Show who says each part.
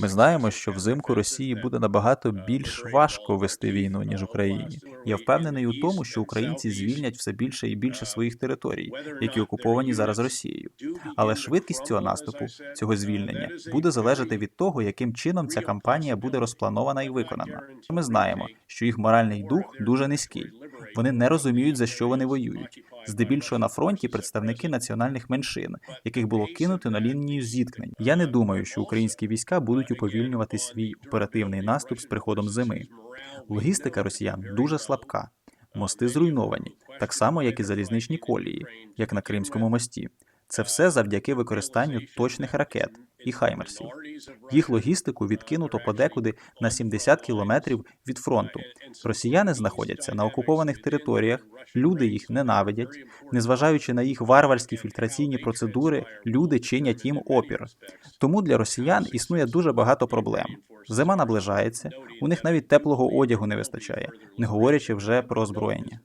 Speaker 1: Ми знаємо, що взимку Росії буде набагато більш важко вести війну ніж Україні. Я впевнений у тому, що українці звільнять все більше і більше своїх територій, які окуповані зараз Росією. Але швидкість цього наступу, цього звільнення, буде залежати від того, яким чином ця кампанія буде розпланована і виконана. Ми знаємо, що їх моральний дух дуже низький. Вони не розуміють за що вони воюють. Здебільшого на фронті представники національних меншин, яких було кинуто на лінію зіткнень. Я не думаю, що українські війська будуть уповільнювати свій оперативний наступ з приходом зими. Логістика росіян дуже слабка. Мости зруйновані, так само як і залізничні колії, як на Кримському мості. Це все завдяки використанню точних ракет і хаймерсів. Їх логістику відкинуто подекуди на 70 кілометрів від фронту. Росіяни знаходяться на окупованих територіях, люди їх ненавидять. Незважаючи на їх варварські фільтраційні процедури, люди чинять їм опір. Тому для росіян існує дуже багато проблем. Зима наближається, у них навіть теплого одягу не вистачає, не говорячи вже про озброєння.